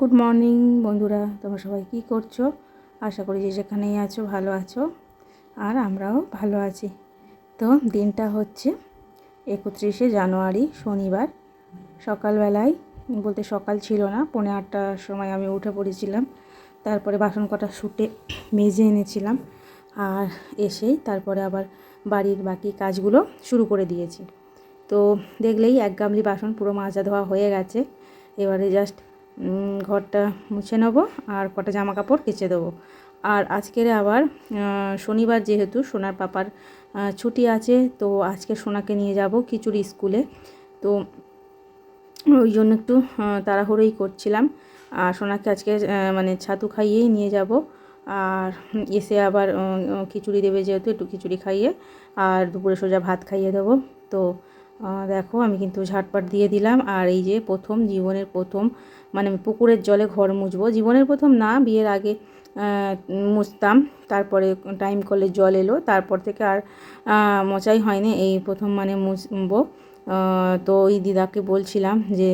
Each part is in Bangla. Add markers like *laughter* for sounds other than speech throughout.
গুড মর্নিং বন্ধুরা। তোমরা সবাই কী করছ? আশা করি যে যেখানেই আছো, ভালো আছো। আর আমরাও ভালো আছি। তো দিনটা হচ্ছে একত্রিশে জানুয়ারি, শনিবার। সকালবেলায়, বলতে সকাল ছিল না, পৌনে আটটার সময় আমি উঠে পড়েছিলাম। তারপরে বাসন কটা শুটে মেজে এনেছিলাম। আর এসেই তারপরে আবার বাড়ির বাকি কাজগুলো শুরু করে দিয়েছি। তো দেখলেই এক গামলি বাসন পুরো মাজা ধোয়া হয়ে গেছে। এবারে জাস্ট ঘরটা মুছে নেব আর কটা জামা কাপড় কেচে দেবো। আর আজকের আবার শনিবার যেহেতু সোনার পাপার ছুটি আছে, তো আজকে সোনাকে নিয়ে যাব খিচুড়ি স্কুলে। তো ওই জন্য একটু তাড়াহুড়োই করছিলাম। আর সোনাকে আজকে মানে ছাতু খাইয়েই নিয়ে যাব। আর এসে আবার খিচুড়ি দেবে যেহেতু, একটু খিচুড়ি খাইয়ে, আর দুপুরে সোজা ভাত খাইয়ে দেবো। তো দেখো, আমি কিন্তু ঝাটপাট দিয়ে দিলাম। আর এই যে প্রথম, জীবনের প্রথম মানে পুকুরের জলে ঘর মুছবো। জীবনের প্রথম না, বিয়ের আগে মুছতাম। তারপরে টাইম করলে জল এলো। তারপর থেকে আর মোছাই হয়নি। এই প্রথম মানে মুছবো। তো ওই দিদাকে বলছিলাম যে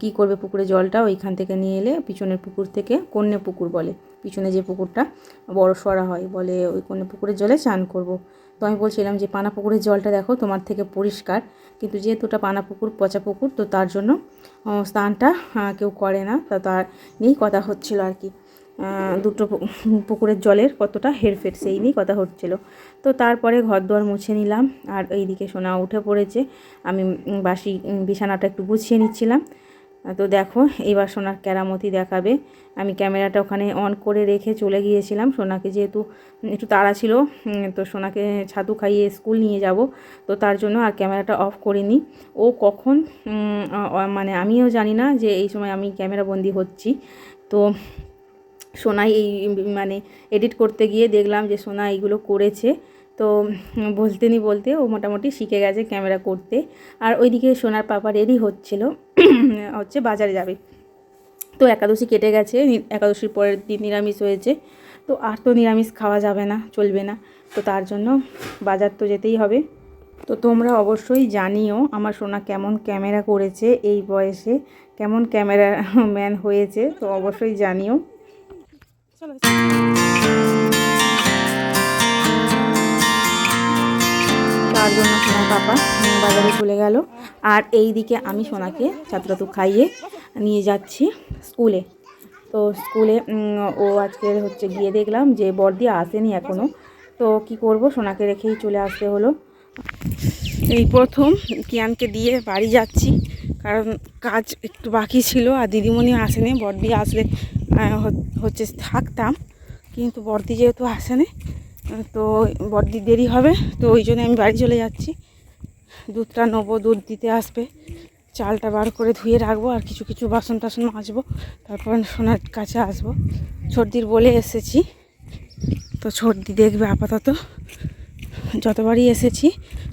কী করবে পুকুরে জলটা? ওইখান থেকে নিয়ে এলে পিছনের পুকুর থেকে কন্যে পুকুর বলে। পিছনে যে পুকুরটা বড় সরা হয়, বলে ওই কন্যে পুকুরের জলে চান করব। তো আমি বলছিলাম যে পানা পুকুরের জলটা দেখো, তোমার থেকে পরিষ্কার। কিন্তু যেহেতু ওটা পানা পুকুর পচা পুকুর, তো তার জন্য স্নানটা কেউ করে না। তা তার নিয়েই কথা হচ্ছিল আর কি। দুটো পুকুরের জলের কতটা হেরফের, সেই নিয়েই কথা হচ্ছিল। তো তারপরে ঘর দুয়ার মুছে নিলাম। আর এইদিকে সোনা উঠে পড়েছে। আমি বাসি বিছানাটা একটু গুছিয়ে নিচ্ছিলাম। তো দেখো, এইবার সোনার কেরামতি দেখাবে। আমি ক্যামেরাটা ওখানে অন করে রেখে চলে গিয়েছিলাম। সোনাকে যেহেতু একটু তাড়া ছিল তো সোনাকে ছাতু খাইয়ে স্কুল নিয়ে যাব। তো তার জন্য আর ক্যামেরাটা অফ করিনি। ও কখন মানে আমিও জানি না যে এই সময় আমি ক্যামেরা বন্দি হচ্ছি। তো সোনাই এই মানে এডিট করতে গিয়ে দেখলাম যে সোনা এইগুলো করেছে। তো বলতে নি বলতে ও মোটামুটি শিখে গেছে ক্যামেরা করতে। আর ওইদিকে সোনার পাপা রেডি হচ্ছিল, *clears throat* হচ্ছে বাজারে যাবে। তো একাদশী কেটে গেছে একাদশীর পরের দিন নিরামিষ হয়েছে। তো আর তো নিরামিষ খাওয়া যাবে না, চলবে না। তো তার জন্য বাজার তো যেতেই হবে। তো তোমরা অবশ্যই জানিও আমার সোনা কেমন ক্যামেরা করেছে এই বয়সে, কেমন ক্যামেরা ম্যান হয়েছে, তো অবশ্যই জানিও। তার জন্য সোনার পাপা বাজারে চলে গেল। আর এই দিকে আমি সোনাকে ছাত্রাতু খাইয়ে নিয়ে যাচ্ছি স্কুলে। তো স্কুলে ও আজকের হচ্ছে গিয়ে দেখলাম যে বর্দি আসেনি এখনও তো কি করব? সোনাকে রেখেই চলে আসতে হলো। এই প্রথম কিয়ানকে দিয়ে বাড়ি যাচ্ছি। কারণ কাজ একটু বাকি ছিল আর দিদিমণি আসেনি। বর্দি আসলে হচ্ছে থাকতাম। কিন্তু বর্দি যেহেতু আসেনি তো বর্দি দেরি হবে, তো ওই জন্য আমি বাড়ি চলে যাচ্ছি। দুধটা নেব, দুধ দিতে আসবে। চালটা বার করে ধুয়ে রাখব, আর কিছু কিছু বাসন টাসন মাজবো। তারপর সোনার কাছে আসব। সর্দির বলে এসেছি। তো সর্দি দেখবে আপাতত। যতবারই এসেছি,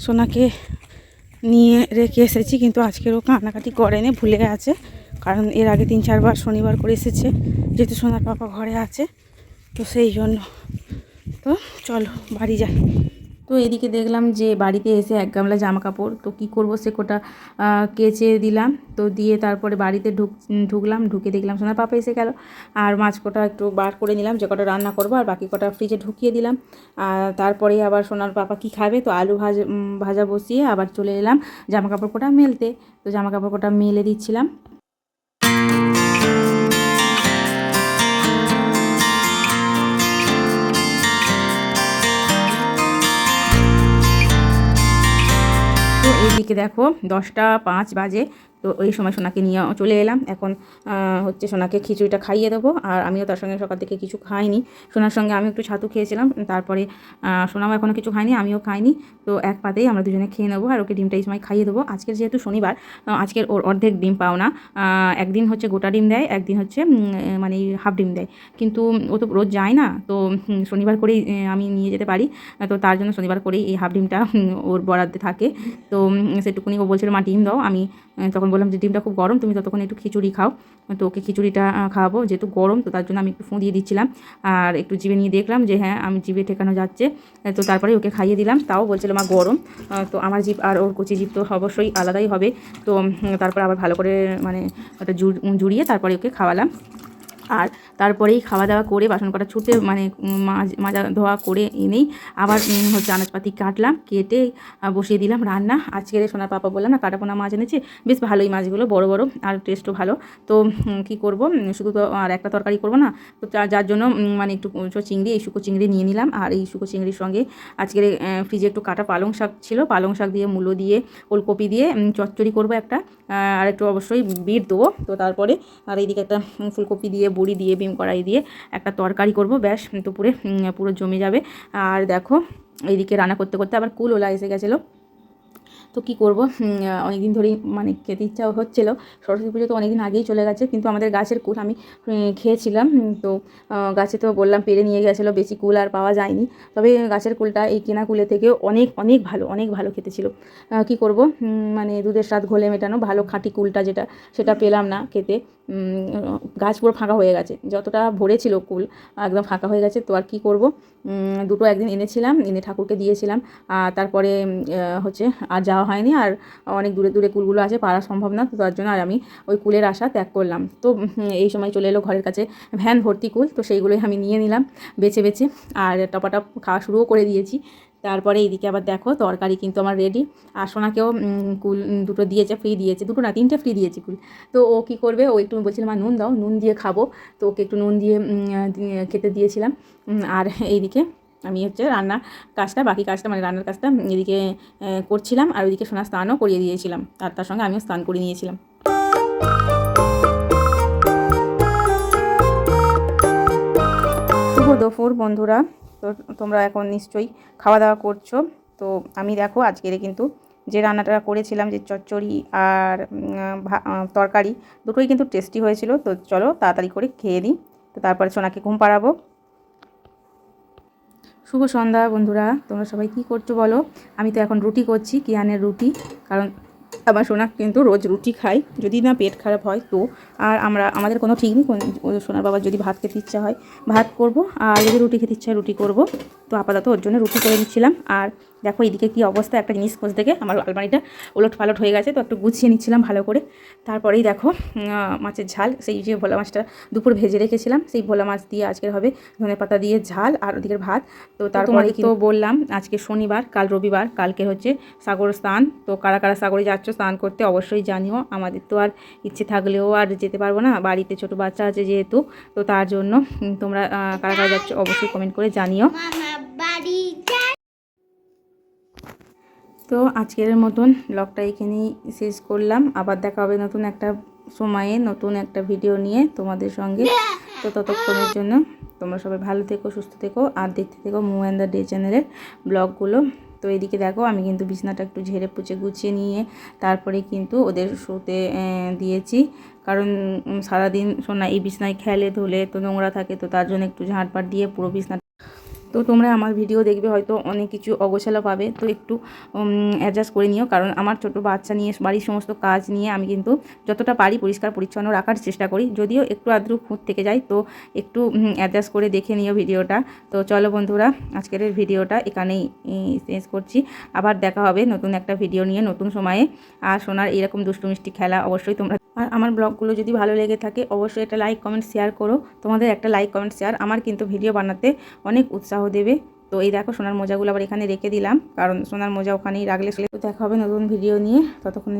সোনাকে নিয়ে রেখে এসেছি, কিন্তু আজকেরও কান্নাকাটি করেনি, ভুলে গেছে। কারণ এর আগে তিন চারবার শনিবার করে এসেছে, যেহেতু সোনার পাপা ঘরে আছে, তো সেই জন্য তো চলো, বাড়ি যাই। তো এদিকে দেখলাম যে বাড়িতে এসে এক গামলা জামা কাপড় তো কি করব সে কোটা কেচে দিলাম। তো দিয়ে তারপরে বাড়িতে ঢুক, ঢুকলাম, ঢুকে দেখলাম সোনার পাপা এসে গেল। আর মাছ কটা একটু বার করে নিলাম, যে কটা রান্না করব, আর বাকি কটা ফ্রিজে ঢুকিয়ে দিলাম। আর তারপরে আবার সোনার পাপা কি খাবে? তো আলু ভাজা ভাজা বসিয়ে আবার চলে এলাম জামা কাপড় কোটা মেলতে। তো জামা কাপড় কটা মেলে দিচ্ছিলাম। এইদিকে দেখো দশটা পাঁচ বাজে। তো ওই সময় সোনাকে নিয়ে চলে এলাম। এখন হচ্ছে সোনাকে খিচুড়িটা খাইয়ে দেবো। আর আমিও তার সঙ্গে সকাল থেকে কিছু খাইনি। সোনার সঙ্গে আমি একটু ছাতু খেয়েছিলাম। তারপরে সোনাও এখনও কিছু খাইনি আমিও খাইনি। তো এক পাতেই আমরা দুজনে খেয়ে নেব আর ওকে ডিমটা এই সময় খাইয়ে দেবো। আজকের যেহেতু শনিবার আজকের ওর অর্ধেক ডিম পাও না। একদিন হচ্ছে গোটা ডিম দেয়, একদিন হচ্ছে মানে হাফ ডিম দেয়। কিন্তু ও তো রোজ যায় না, তো শনিবার করেই আমি নিয়ে যেতে পারি। তো তার জন্য শনিবার করেই এই হাফ ডিমটা ওর বরাদ্দে থাকে। তো সেটুকুনি ও বলছিল, মা, ডিম দাও। আমি তখন বললাম যে ডিমটা খুব গরম, তুমি ততক্ষণ একটু খিচুড়ি খাও। তো ওকে খিচুড়িটা খাওয়াবো, যেহেতু গরম, তো তার জন্য আমি একটু দিয়ে দিচ্ছিলাম। আর একটু জিভে নিয়ে দেখলাম যে হ্যাঁ আমি জিভে ঠেকানো যাচ্ছে। তো তারপরে ওকে খাইয়ে দিলাম। তাও বলছিল, মা, গরম। তো আমার জিভ আর ওর কচি জিভ তো অবশ্যই আলাদাই হবে। তো তারপরে আবার ভালো করে মানে ওটা জুড়- জুড়িয়ে তারপরে ওকে খাওয়ালাম। আর তারপরেই খাওয়া দাওয়া করে বাসন কটা ছুটে মানে মাজা ধোয়া করে এনেই আবার হচ্ছে আনাজপাতি কাটলাম, কেটে বসিয়ে দিলাম রান্না। আজকের সোনার পাপা বললাম, না, কাটাপোনা মাছ এনেছে। বেশ ভালোই মাছগুলো, বড় বড় আর টেস্টও ভালো। তো কি করব? শুধু তো আর একটা তরকারি করব না, তো যার জন্য মানে একটু চিংড়ি, এই শুকো চিংড়ি নিয়ে নিলাম। আর এই শুকো চিংড়ির সঙ্গে আজকের ফ্রিজে একটু কাটা পালং শাক ছিল। পালং শাক দিয়ে, মূলো দিয়ে, ওলকপি দিয়ে চচ্চড়ি করব একটা। আর একটু অবশ্যই বিট দেবো। তো তারপরে আর এইদিকে একটা ফুলকপি দিয়ে, বড়ি দিয়ে বিম কড়াই দিয়ে একটা তরকারি করব। ব্যাস, দুপুরে পুরো জমে যাবে। আর দেখো, এইদিকে রান্না করতে করতে আবার কুল ওলা এসে গেছিল। তো কি করব? অনেক দিন ধরেই মানে খেতে ইচ্ছা হচ্ছিল। সরস্বতী পুজো তো অনেক দিন আগেই চলে গেছে, কিন্তু আমাদের গাছের কুল আমি খেয়েছিলাম। তো গাছে তো বললাম পেরে নিয়ে গেছিল, বেশি কুল আর পাওয়া যায়নি। তবে গাছের কুলটা এই কেনা কুলে থেকেও অনেক অনেক ভালো অনেক ভালো খেতে ছিল কি করব? মানে দুধের স্বাদ ঘোলে মেটানো ভালো খাঁটি কুলটা যেটা, সেটা পেলাম না খেতে। গাছ পুরো ফাঁকা হয়ে গেছে। যতটা ভরেছিল কুল, একদম ফাঁকা হয়ে গেছে, তো আর কী করব? দুটো একদিন এনেছিলাম, এনে ঠাকুরকে দিয়েছিলাম। আর তারপরে হচ্ছে আর যাওয়া হয়নি, আর অনেক দূরে দূরে কুলগুলো আছে, পারা সম্ভব না, তো তার জন্য আর আমি ওই কুলের আশা ত্যাগ করলাম। তো এই সময় চলে এলো ঘরের কাছে ভ্যান ভর্তি কুল, তো সেইগুলোই আমি নিয়ে নিলাম, বেছে বেছে। আর টপাটপ খাওয়া শুরুও করে দিয়েছি। তারপরে এইদিকে আবার দেখো, তরকারি কিন্তু আমার রেডি আর সোনাকেও কুল দুটো দিয়েছে ফ্রি দিয়েছে, দুটো না, তিনটে ফ্রি দিয়েছে কুল। তো ও কী করবে, ও একটু বলছিল, মা, নুন দাও, নুন দিয়ে খাব। তো ওকে একটু নুন দিয়ে খেতে দিয়েছিলাম। আর এইদিকে আমি হচ্ছে রান্না কাজটা, বাকি কাজটা মানে রান্নার কাজটা, এদিকে করছিলাম। আর ওইদিকে সোনা স্নানও করিয়ে দিয়েছিলাম। আর তার সঙ্গে আমিও স্নান করিয়ে নিয়েছিলাম। শুভ দুপুর বন্ধুরা। তো তোমরা এখন নিশ্চয়ই খাওয়া দাওয়া করছ। তো আমি দেখো আজকের কিন্তু যে রান্নাটা করেছিলাম, যে চচ্চড়ি আর তরকারি, দুটোই কিন্তু টেস্টি হয়েছিল। তো চলো তাড়াতাড়ি করে খেয়ে দিই তো তারপরে সোনাকে ঘুম পাড়াবো। শুভ সন্ধ্যা বন্ধুরা, তোমরা সবাই কি করছ বলো? আমি তো এখন রুটি করছি, কিয়ানের রুটি। কারণ আমার সোনা কিন্তু রোজ রুটি খাই। যদি না পেট খারাপ হয় তো। আর আমরা, আমাদের কোনো ঠিক নেই সোনার বাবার যদি ভাত খেতে ইচ্ছা হয়, ভাত করব। আর যদি রুটি খেতে ইচ্ছা হয়, রুটি করব। তো আপাতত ওর জন্য রুটি করে নিচ্ছিলাম। আর দেখো এদিকে কি অবস্থা একটা জিনিস খোঁজ থেকে আমার আলমারিটা ওলট পালট হয়ে গেছে তো একটু গুছিয়ে নিচ্ছিলাম ভালো করে। তারপরেই দেখো মাছের ঝাল সেই যে ভোলা মাছটা দুপুর ভেজে রেখেছিলাম সেই ভোলা মাছ দিয়ে আজকের হবে ধনে পাতা দিয়ে ঝাল আর ওদিকের ভাত। তো তারপরে তো বললাম আজকে শনিবার কাল রবিবার কালকে হচ্ছে সাগর স্নান। তো কারা কারা সাগরে যাচ্ছ স্নান করতে অবশ্যই জানিও। আমাদের তো আর ইচ্ছে থাকলেও আর যেতে পারব না বাড়িতে ছোট বাচ্চা আছে যেহেতু তো তার জন্য তোমরা কারা কারা যাচ্ছ অবশ্যই কমেন্ট করে জানিও। তো আজকের মতন ব্লগটা এখানেই শেষ করলাম। আবার দেখা হবে নতুন একটা সময়ে, নতুন একটা ভিডিও নিয়ে তোমাদের সঙ্গে। তো ততক্ষণের জন্য তোমরা সবাই ভালো থেকো, সুস্থ থেকো, আর দেখতে থেকো মু অ্যান্ড দ্য ডে চ্যানেলের ব্লগগুলো তো এদিকে দেখো, আমি কিন্তু বিছনাটা একটু ঝেড়ে পুচে গুছিয়ে নিয়ে তারপরে কিন্তু ওদের শুতে দিয়েছি। কারণ সারাদিন শোনা এই বিছনায় খেলে ধুলে তো নোংরা থাকে, তো তার জন্য একটু ঝাঁটপাট দিয়ে পুরো বিছনা তো তোমরা আমার ভিডিও দেখবে, হয়তো অনেক কিছু অগোছালো পাবে। তো একটু অ্যাডজাস্ট করে নিও। কারণ আমার ছোট বাচ্চা নিয়ে, বাড়ির সমস্ত কাজ নিয়ে আমি কিন্তু যতটা পারি পরিষ্কার, পরিচ্ছন্ন রাখার চেষ্টা করি। যদিও একটু আদ্রু খুঁত থেকে যায়, তো একটু অ্যাডজাস্ট করে দেখে নিও ভিডিওটা তো চলো বন্ধুরা, আজকের ভিডিওটা এখানেই শেষ করছি। আবার দেখা হবে নতুন একটা ভিডিও নিয়ে নতুন সময়ে। আর শোনার এরকম দুষ্টু মিষ্টি খেলা অবশ্যই তোমরা আর আমার ব্লগগুলো যদি ভালো লেগে থাকে, অবশ্যই একটা লাইক কমেন্ট শেয়ার করো। তোমাদের একটা লাইক কমেন্ট শেয়ার আমার কিন্তু ভিডিও বানাতে অনেক উৎসাহ দেবে। তো এই দেখো সোনার মোজাগুলো আবার এখানে রেখে দিলাম, কারণ সোনার মোজা ওখানেই রাখলে তো দেখা হবে নতুন ভিডিও নিয়ে। ততক্ষণ